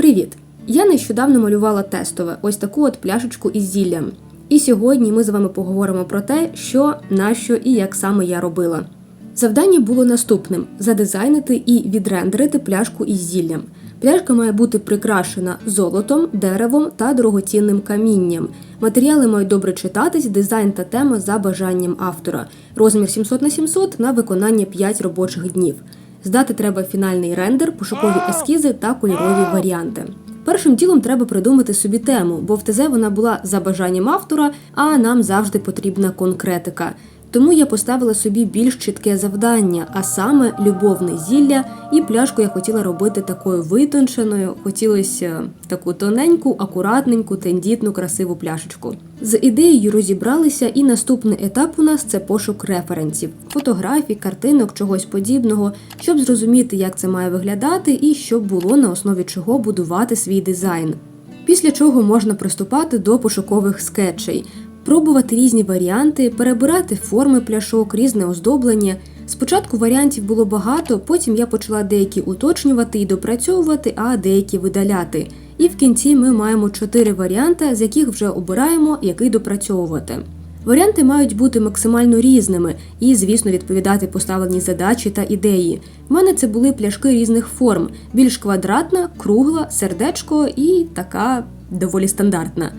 Привіт! Я нещодавно малювала тестове ось таку от пляшечку із зіллям. І сьогодні ми з вами поговоримо про те, що, на що і як саме я робила. Завдання було наступним: задизайнити і відрендерити пляшку із зіллям. Пляшка має бути прикрашена золотом, деревом та дорогоцінним камінням. Матеріали мають добре читатись, дизайн та тема за бажанням автора. Розмір 700 на 700 на виконання 5 робочих днів. Здати треба фінальний рендер, пошукові ескізи та кольорові варіанти. Першим ділом треба придумати собі тему, бо в ТЗ вона була за бажанням автора, а нам завжди потрібна конкретика. Тому я поставила собі більш чітке завдання, а саме любовне зілля, і пляшку я хотіла робити такою витонченою. Хотілося таку тоненьку, акуратненьку, тендітну, красиву пляшечку. З ідеєю розібралися, і наступний етап у нас це пошук референсів, фотографій, картинок, чогось подібного, щоб зрозуміти, як це має виглядати, і щоб було на основі чого будувати свій дизайн. Після чого можна приступати до пошукових скетчей, пробувати різні варіанти, перебирати форми пляшок, різне оздоблення. Спочатку варіантів було багато, потім я почала деякі уточнювати і допрацьовувати, а деякі видаляти. І в кінці ми маємо чотири варіанти, з яких вже обираємо, який допрацьовувати. Варіанти мають бути максимально різними і, звісно, відповідати поставленій задачі та ідеї. У мене це були пляшки різних форм: більш квадратна, кругла, сердечко і така доволі стандартна.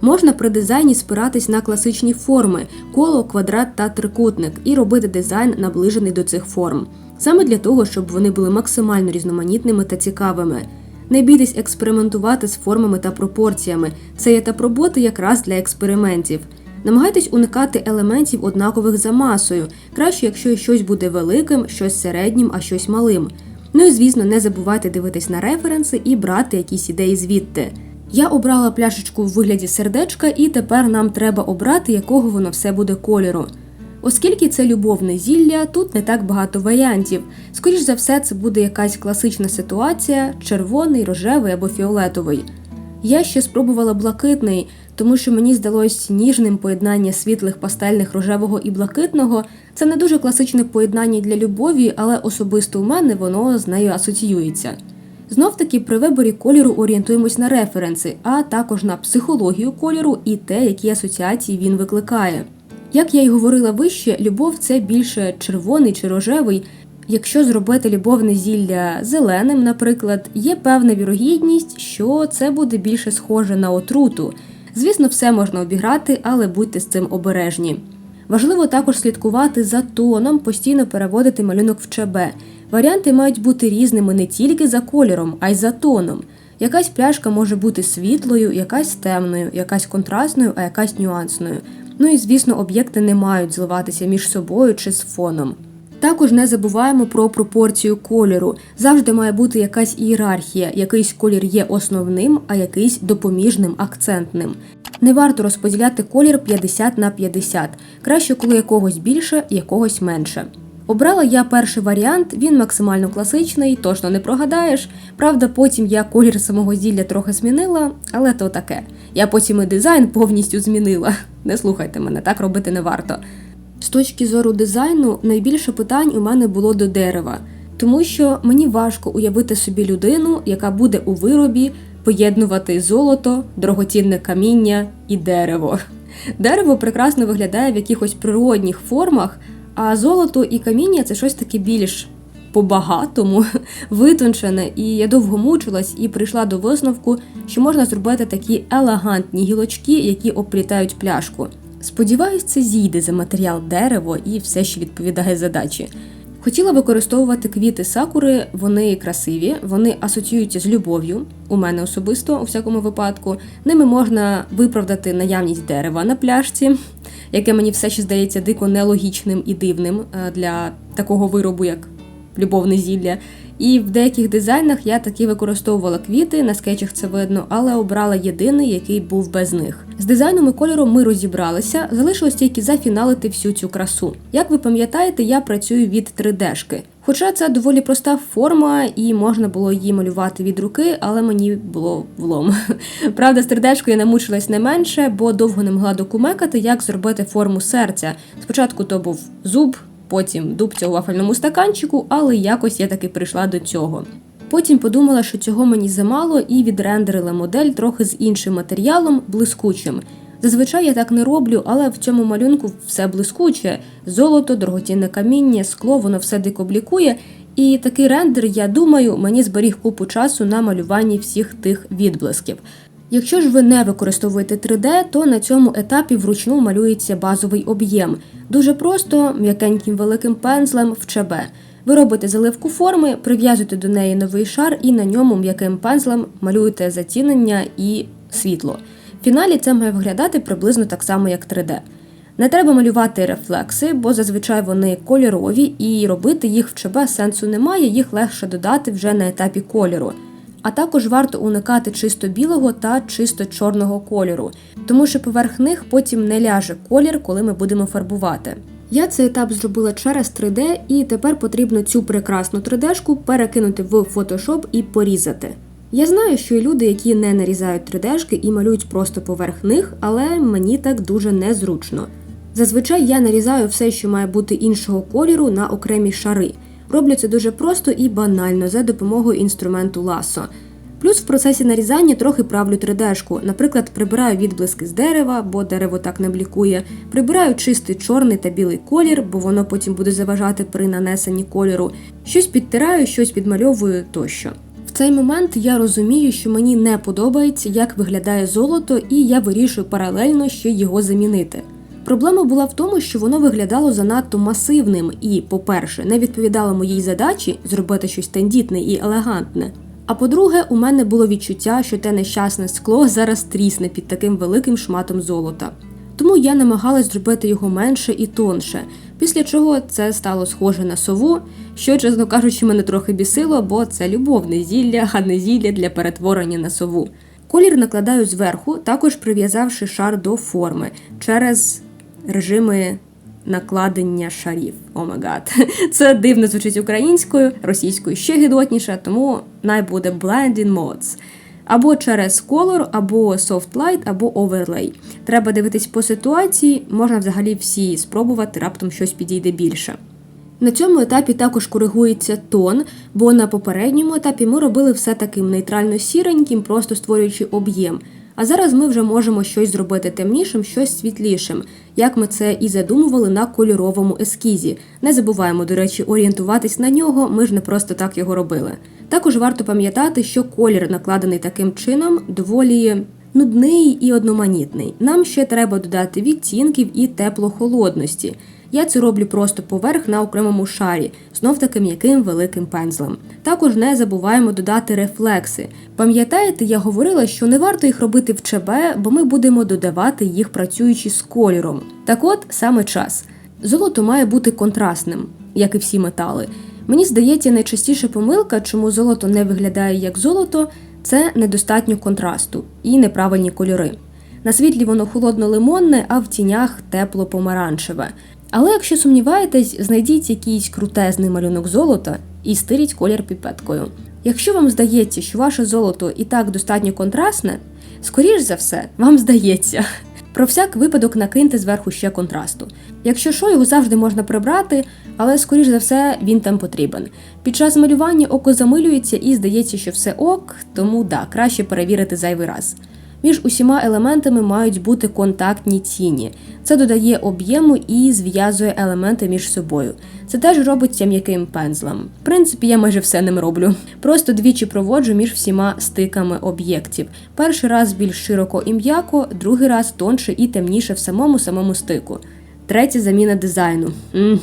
Можна при дизайні спиратись на класичні форми коло, квадрат та трикутник, і робити дизайн наближений до цих форм, саме для того, щоб вони були максимально різноманітними та цікавими. Не бійтесь експериментувати з формами та пропорціями. Це етап роботи якраз для експериментів. Намагайтесь уникати елементів однакових за масою, краще, якщо щось буде великим, щось середнім, а щось малим. Ну і звісно, не забувайте дивитись на референси і брати якісь ідеї звідти. Я обрала пляшечку в вигляді сердечка, і тепер нам треба обрати, якого воно все буде кольору. Оскільки це любовне зілля, тут не так багато варіантів. Скоріш за все, це буде якась класична ситуація: червоний, рожевий або фіолетовий. Я ще спробувала блакитний, тому що мені здалось ніжним поєднання світлих пастельних рожевого і блакитного. Це не дуже класичне поєднання для любові, але особисто у мене воно з нею асоціюється. Знов таки при виборі кольору орієнтуємось на референси, а також на психологію кольору і те, які асоціації він викликає. Як я й говорила вище, любов це більше червоний чи рожевий. Якщо зробити любовне зілля зеленим, наприклад, є певна вірогідність, що це буде більше схоже на отруту. Звісно, все можна обіграти, але будьте з цим обережні. Важливо також слідкувати за тоном, постійно переводити малюнок в ЧБ. Варіанти мають бути різними не тільки за кольором, а й за тоном. Якась пляшка може бути світлою, якась темною, якась контрастною, а якась нюансною. Ну і звісно, об'єкти не мають зливатися між собою чи з фоном. Також не забуваємо про пропорцію кольору. Завжди має бути якась ієрархія. Якийсь колір є основним, а якийсь допоміжним, акцентним. Не варто розподіляти колір 50 на 50. Краще, коли якогось більше, якогось менше. Обрала я перший варіант, він максимально класичний, точно не прогадаєш. Правда, потім я колір самого зілля трохи змінила, але то таке. Я потім і дизайн повністю змінила. Не слухайте мене, так робити не варто. З точки зору дизайну, найбільше питань у мене було до дерева, тому що мені важко уявити собі людину, яка буде у виробі поєднувати золото, дорогоцінне каміння і дерево. Дерево прекрасно виглядає в якихось природних формах, а золото і каміння це щось таке більш по-багатому, витончене, і я довго мучилась і прийшла до висновку, що можна зробити такі елегантні гілочки, які оплітають пляшку. Сподіваюсь, це зійде за матеріал дерево і все, що відповідає задачі. Хотіла використовувати квіти сакури, вони красиві, вони асоціюються з любов'ю. У мене особисто, у всякому випадку, ними можна виправдати наявність дерева на пляшці, яке мені все ще здається дико нелогічним і дивним е, для такого виробу, як любовне зілля. І в деяких дизайнах я таки використовувала квіти, на скетчах це видно, але обрала єдиний, який був без них. З дизайном і кольором ми розібралися, залишилось тільки зафіналити всю цю красу. Як ви пам'ятаєте, я працюю від 3D-шки. Хоча це доволі проста форма, і можна було її малювати від руки, але мені було влом. Правда, з 3D-шкою я намучилась не менше, бо довго не могла докумекати, як зробити форму серця. Спочатку то був зуб, потім дубця у вафельному стаканчику, але якось я таки прийшла до цього. Потім подумала, що цього мені замало, і відрендерила модель трохи з іншим матеріалом, блискучим. Зазвичай я так не роблю, але в цьому малюнку все блискуче: золото, дорогоцінне каміння, скло, воно все дико блікує. І такий рендер, я думаю, мені зберіг купу часу на малюванні всіх тих відблисків. Якщо ж ви не використовуєте 3D, то на цьому етапі вручну малюється базовий об'єм. Дуже просто, м'якеньким великим пензлем в ЧБ. Ви робите заливку форми, прив'язуєте до неї новий шар і на ньому м'яким пензлем малюєте затінення і світло. В фіналі це має виглядати приблизно так само, як 3D. Не треба малювати рефлекси, бо зазвичай вони кольорові, і робити їх в ЧБ сенсу немає, їх легше додати вже на етапі кольору. А також варто уникати чисто білого та чисто чорного кольору, тому що поверх них потім не ляже колір, коли ми будемо фарбувати. Я цей етап зробила через 3D, і тепер потрібно цю прекрасну 3D-шку перекинути в Photoshop і порізати. Я знаю, що є люди, які не нарізають 3D-шки і малюють просто поверх них, але мені так дуже незручно. Зазвичай я нарізаю все, що має бути іншого кольору, на окремі шари. Роблю це дуже просто і банально за допомогою інструменту ласо. Плюс в процесі нарізання трохи правлю 3D-шку. Наприклад, прибираю відблиски з дерева, бо дерево так не блікує. Прибираю чистий чорний та білий колір, бо воно потім буде заважати при нанесенні кольору. Щось підтираю, щось підмальовую тощо. В цей момент я розумію, що мені не подобається, як виглядає золото, і я вирішую паралельно ще його замінити. Проблема була в тому, що воно виглядало занадто масивним і, по-перше, не відповідало моїй задачі зробити щось тендітне і елегантне. А по-друге, у мене було відчуття, що те нещасне скло зараз трісне під таким великим шматом золота. Тому я намагалась зробити його менше і тонше, після чого це стало схоже на сову, що, чесно кажучи, мене трохи бісило, бо це любовне зілля, а не зілля для перетворення на сову. Колір накладаю зверху, також прив'язавши шар до форми через режими накладення шарів. О гад. Це дивно звучить українською, російською ще гідотніше, тому най буде Blending Modes. Або через Color, або Soft Light, або Overlay. Треба дивитись по ситуації, можна взагалі всі спробувати, раптом щось підійде більше. На цьому етапі також коригується тон, бо на попередньому етапі ми робили все таким нейтрально сіреньким, просто створюючи об'єм. А зараз ми вже можемо щось зробити темнішим, щось світлішим, як ми це і задумували на кольоровому ескізі. Не забуваємо, до речі, орієнтуватись на нього, ми ж не просто так його робили. Також варто пам'ятати, що колір, накладений таким чином, доволі нудний і одноманітний. Нам ще треба додати відтінків і теплохолодності. Я це роблю просто поверх на окремому шарі, знов таки м'яким великим пензлем. Також не забуваємо додати рефлекси. Пам'ятаєте, я говорила, що не варто їх робити в ЧБ, бо ми будемо додавати їх працюючи з кольором. Так от саме час. Золото має бути контрастним, як і всі метали. Мені здається, найчастіша помилка, чому золото не виглядає як золото, це недостатньо контрасту і неправильні кольори. На світлі воно холодно-лимонне, а в тінях тепло-помаранчеве. Але якщо сумніваєтесь, знайдіть якийсь крутезний малюнок золота і стиріть колір піпеткою. Якщо вам здається, що ваше золото і так достатньо контрастне, скоріш за все, вам здається. Про всяк випадок накиньте зверху ще контрасту. Якщо що, його завжди можна прибрати, але скоріш за все він там потрібен. Під час малювання око замилюється і здається, що все ок, тому да, краще перевірити зайвий раз. Між усіма елементами мають бути контактні тіні. Це додає об'єму і зв'язує елементи між собою. Це теж робиться м'яким пензлем. В принципі, я майже все ним роблю. Просто двічі проводжу між всіма стиками об'єктів. Перший раз більш широко і м'яко, другий раз тонше і темніше в самому самому стику. Третя заміна дизайну. М -м.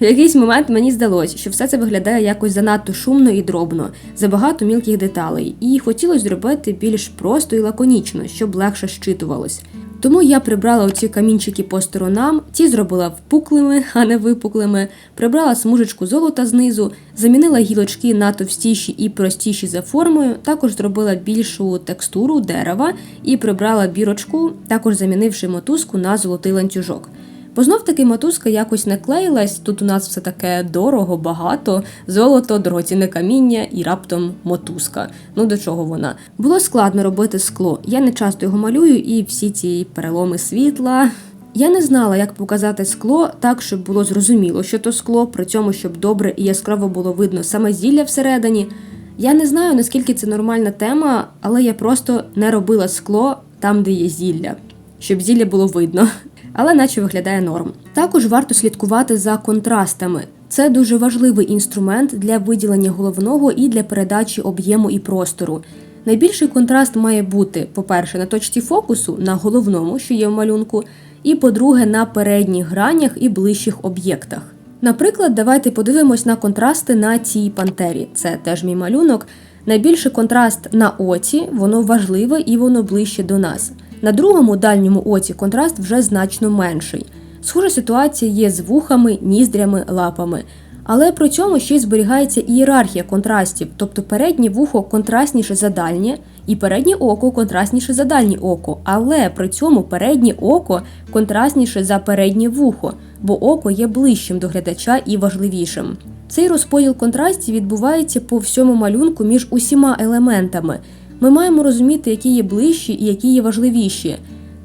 В якийсь момент мені здалося, що все це виглядає якось занадто шумно і дробно, забагато мілких деталей, і хотілося зробити більш просто і лаконічно, щоб легше щитувалось. Тому я прибрала оці камінчики по сторонам, ті зробила впуклими, а не випуклими, прибрала смужечку золота знизу, замінила гілочки на товстіші і простіші за формою, також зробила більшу текстуру дерева і прибрала бірочку, також замінивши мотузку на золотий ланцюжок. Бо знов таки мотузка якось не клеїлась, тут у нас все таке дорого, багато, золото, дорогоцінне каміння і раптом мотузка. Ну до чого вона? Було складно робити скло. Я не часто його малюю, і всі ці переломи світла. Я не знала, як показати скло так, щоб було зрозуміло, що то скло, при цьому щоб добре і яскраво було видно саме зілля всередині. Я не знаю, наскільки це нормальна тема, але я просто не робила скло там, де є зілля, щоб зілля було видно. Але наче виглядає норм. Також варто слідкувати за контрастами. Це дуже важливий інструмент для виділення головного і для передачі об'єму і простору. Найбільший контраст має бути, по-перше, на точці фокусу на головному, що є в малюнку, і по-друге, на передніх гранях і ближчих об'єктах. Наприклад, давайте подивимось на контрасти на цій пантері. Це теж мій малюнок. Найбільший контраст на оці, воно важливе і воно ближче до нас. На другому дальньому оці контраст вже значно менший. Схожа ситуація є з вухами, ніздрями, лапами. Але при цьому ще й зберігається ієрархія контрастів, тобто переднє вухо контрастніше за дальнє, і переднє око контрастніше за дальнє око, але при цьому переднє око контрастніше за переднє вухо, бо око є ближчим до глядача і важливішим. Цей розподіл контрастів відбувається по всьому малюнку між усіма елементами. Ми маємо розуміти, які є ближчі і які є важливіші.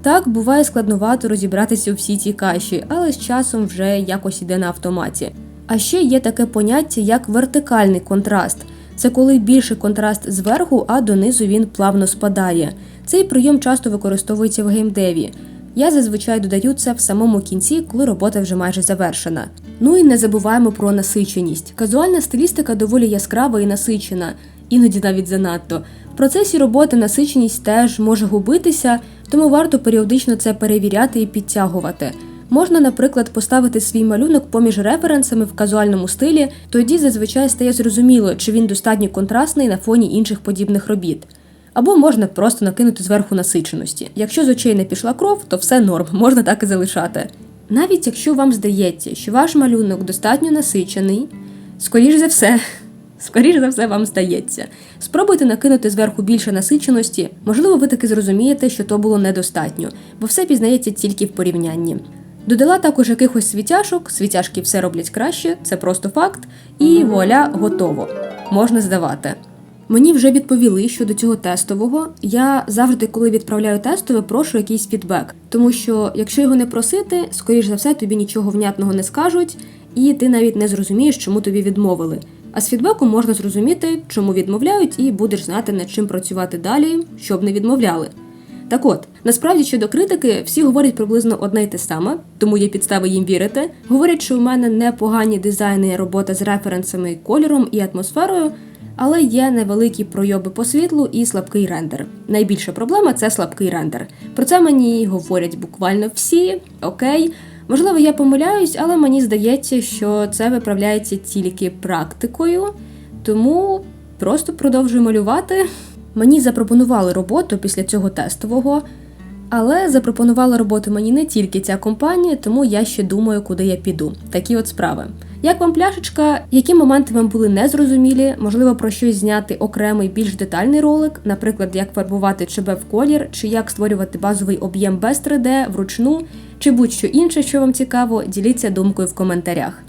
Так, буває складновато розібратися у всій цій каші, але з часом вже якось іде на автоматі. А ще є таке поняття, як вертикальний контраст. Це коли більший контраст зверху, а донизу він плавно спадає. Цей прийом часто використовується в геймдеві. Я зазвичай додаю це в самому кінці, коли робота вже майже завершена. Ну і не забуваємо про насиченість. Казуальна стилістика доволі яскрава і насичена, іноді навіть занадто. В процесі роботи насиченість теж може губитися, тому варто періодично це перевіряти і підтягувати. Можна, наприклад, поставити свій малюнок поміж референсами в казуальному стилі, тоді зазвичай стає зрозуміло, чи він достатньо контрастний на фоні інших подібних робіт. Або можна просто накинути зверху насиченості. Якщо з очей не пішла кров, то все норм, можна так і залишати. Навіть якщо вам здається, що ваш малюнок достатньо насичений, скоріш за все, скоріш за все вам здається. Спробуйте накинути зверху більше насиченості, можливо, ви таки зрозумієте, що то було недостатньо, бо все пізнається тільки в порівнянні. Додала також якихось світяшок, світяшки все роблять краще, це просто факт, і вуаля, готово. Можна здавати. Мені вже відповіли щодо цього тестового. Я завжди, коли відправляю тестове, прошу якийсь фідбек, тому що якщо його не просити, скоріш за все тобі нічого внятного не скажуть, і ти навіть не зрозумієш, чому тобі відмовили. А з фідбеком можна зрозуміти, чому відмовляють, і будеш знати, над чим працювати далі, щоб не відмовляли. Так от, насправді щодо критики, всі говорять приблизно одне й те саме, тому є підстави їм вірити. Говорять, що у мене непогані дизайни, робота з референсами, кольором і атмосферою, але є невеликі пройоби по світлу і слабкий рендер. Найбільша проблема це слабкий рендер. Про це мені говорять буквально всі. Окей. Можливо, я помиляюсь, але мені здається, що це виправляється тільки практикою, тому просто продовжую малювати. Мені запропонували роботу після цього тестового, але запропонувала роботу мені не тільки ця компанія, тому я ще думаю, куди я піду. Такі от справи. Як вам пляшечка, які моменти вам були незрозумілі, можливо, про щось зняти окремий більш детальний ролик, наприклад, як фарбувати ЧБ в колір, чи як створювати базовий об'єм без 3D вручну, чи будь-що інше, що вам цікаво, діліться думкою в коментарях.